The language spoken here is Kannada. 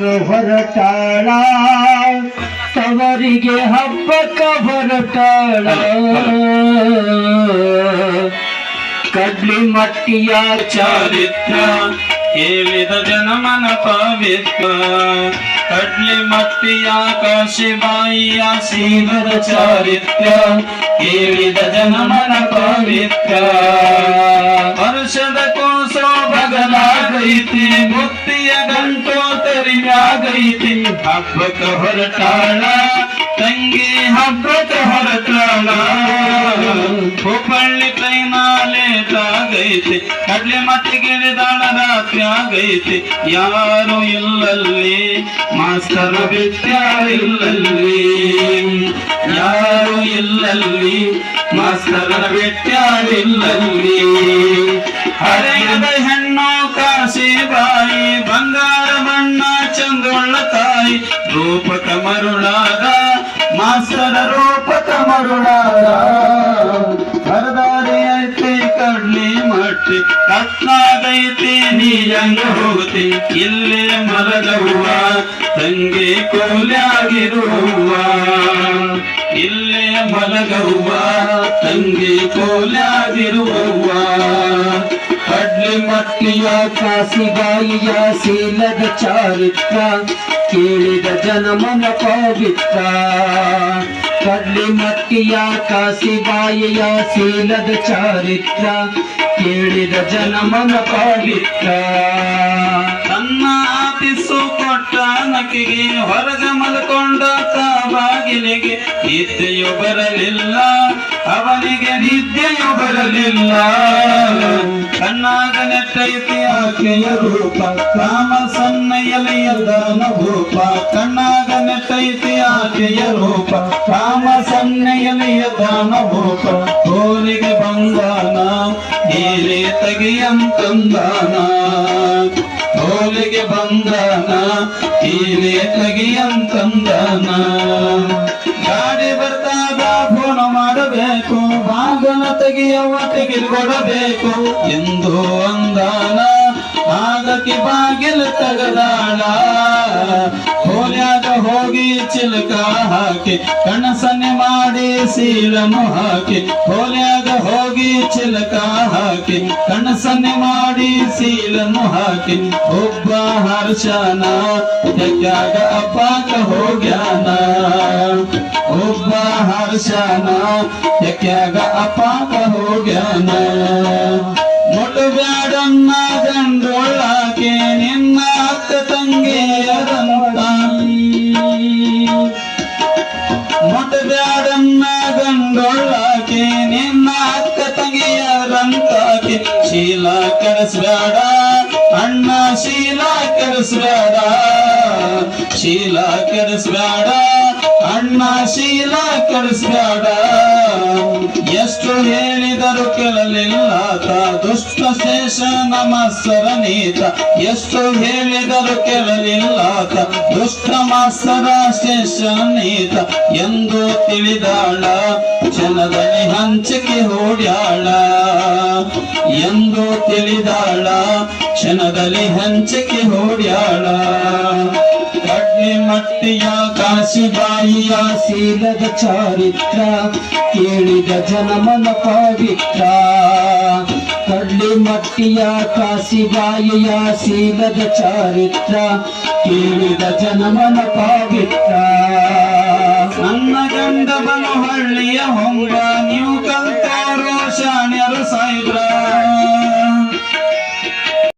ಹೊರಟಾಳ ತವರಿಗೆ ಹಬ್ಬಕ್ಕ ಹೊರಟಾಳ ಕಡ್ಲಿ ಮಟ್ಟಿಯ ಚಾರಿತ್ರ ಹೇಳಿದ ಜನಮನ ಪವಿತ್ರ. ಕಡ್ಲಿ ಮಟ್ಟಿಯ ಕಾಶಿಬಾಯಿಯ ಸೀನದ ಚಾರಿತ್ರ ಹೇಳಿದ ಜನಮನ ಪವಿತ್ರ. ಬಗಲಾಗೈತಿ ಮುತ್ತಿಯ ಗಂಟೋತರಿಯಾಗೈತಿ ಹಬ್ಬಕ ಹೊರಟಾಳ, ತಂಗಿ ಹಬ್ಬಕ ಹೊರಟಾಳ. ಹುಬ್ಬಳ್ಳಿ ಟ್ರೈನಾಲೆ ಆಗೈತಿ ಕಡ್ಲೆ ಮಟ್ಟಿಗಿಳಿದಾಳ ರಾತ್ರಿ ಆಗೈತಿ ಯಾರು ಇಲ್ಲಲ್ಲಿ, ಮಾಸ್ತರ ಇಲ್ಲಲ್ಲಿ. ಯಾರು ಇಲ್ಲಲ್ಲಿ, ಮಾಸ್ತರ ಬಿಟ್ಟಾರಿಲ್ಲಲ್ಲಿ ಹರೆಯದ ಮಾಸ್ತರ ರೂಪ ತಮರುಳಾರ ಹರದಾರಿ ಐತಿ ಕಡ್ಲಿ, ಮಟ್ಟಿ ಕತ್ಲಾಗೈತಿ ನೀ ಹೆಂಗ ಇಲ್ಲಿ ಇಲ್ಲೇ ಹೂವ ತಂಗಿ ಕೋಲ್ಯಾಗಿರುವ ಇಲ್ಲೇ ಮಲಗವ್ವ, ತಂಗಿ ಕೋಲಾಗಿರುವ ಕಡ್ಲಿ ಮಟ್ಟಿಯ ಕಾಸಿಗಾಯಿಯ ಶೀಲದ ಚಾರಿತ್ರ ಕೇಳಿದ ಜನಮನ ಪವಿತ್ರ. ಕಡ್ಲಿ ಮಟ್ಟಿಯ ಕಾಸಿಬಾಯಿಯ ಶೀಲದ ಚಾರಿತ್ರ. ಕೇಳಿದ ಜನಮನ ಪವಿತ್ರ. ತನ್ನ ಆಪಿಸು ಕೊಟ್ಟ ನಕಿಗೆ ಹೊರಗ ಮಲ್ಕೊಂಡ ಬಾಗಿಲಿಗೆ ನಿದ್ದೆಯು ಬರಲಿಲ್ಲ. ಅವನಿಗೆ ನಿದ್ದೆಯು ಬರಲಿಲ್ಲ. ಕಣ್ಣಾಗ ನೆಟ್ಟೈತಿ ಆಕೆಯ ರೂಪ ಕಾಮ ಸನ್ನಯಲೆಯದಾನ ರೂಪ. ಕಣ್ಣಾಗ ನೆಟ್ಟೈತಿ ಆಕೆಯ ರೂಪ ಕಾಮ ಸನ್ನಯಲೆಯದಾನ ರೂಪ. ಹೋಲಿಗೆ ಬಂದಾನ ನೀರೇ ತೆಗೆಯಂತಂದಾನ. ಬಂದಾನ ತೀರೆ ಅಂತಂದನ ಗಾಡಿ ಬರ್ತಾಗ ಫೋನ್ ಮಾಡಬೇಕು ಬಾಗಲ ತೆಗಿಯವ ತೆಗೆದುಕೊಡಬೇಕು. ಎಂದು ಅಂದಾನ ಆಗಕ್ಕೆ ಬಾಗಿಲು ತಗದಾಳ. ಹೋಲ್ಯಾಗ ಹೋಗಿ ಚಿಲಕ ಹಾಕಿ ಕಣಸನ್ನೆ ಮಾಡಿ ಸೀಲನು ಹಾಕಿ ಹೋಲ್ಯಾಗ ಹೋಗಿ ಚಿಲಕ ಹಾಕಿ ಕಣಸನ್ನೆ ಮಾಡಿ ಸೀಲನು ಹಾಕಿ ಒಬ್ಬ ಹರ್ಷನ ಜಗ್ಗಾಗ ಅಪ್ಪಾಕ ಹೋಗ್ಯಾನ ಒಬ್ಬ ಹರ್ಷನ ಜಗ್ಗಾಗ ಅಪ್ಪಾಕ ಹೋಗ್ಯಾನ ತಂಗಿಯರಂತಾಕೆ ಶೀಲ ಕರೆಸ್ಬೇಡ. ಅಣ್ಣ ಶೀಲ ಕರೆಸ್ಬೇಡ. ಶೀಲ ಕೆಡಿಸ್ಬೇಡ ಅಣ್ಣ ಶೀಲ ಕಳಿಸ್ಬೇಡ ಎಷ್ಟು ಹೇಳಿದರು ಕೇಳಲಿಲ್ಲ ದುಷ್ಟ ಶೇಷ ನಮಸ್ಸರ ನೀತ. ಎಷ್ಟು ಹೇಳಿದರು ಕೇಳಲಿಲ್ಲ ದುಷ್ಟ ಮಾಸ್ತರ ಶೇಷ ನೀತ. ಎಂದು ತಿಳಿದಾಳ. ಜನದಲ್ಲಿ ಹಂಚಿಕೆ ಹೋಡ್ಯಾಳ. ಎಂದು ತಿಳಿದಾಳ. ಕ್ಷಣದಲ್ಲಿ ಹಂಚಿಕೆ ಹೋಡ್ಯಾಳ. ಮಟ್ಟಿಯ ಕಾಶಿಬಾಯಿಯ ಶೀಲದ ಚಾರಿತ್ರ, ಕೇಳಿದ ಜನಮನ ಪವಿತ್ರ. ಕಡ್ಲಿ ಮಟ್ಟಿಯ ಕಾಶಿಬಾಯಿಯ ಶೀಲದ ಚಾರಿತ್ರ, ಕೇಳಿದ ಜನಮನ ಪವಿತ್ರ. ನನ್ನ ಗಂಡ ಬನು ಹಳ್ಳಿಯ ಹೊಂಬ, ನೀವು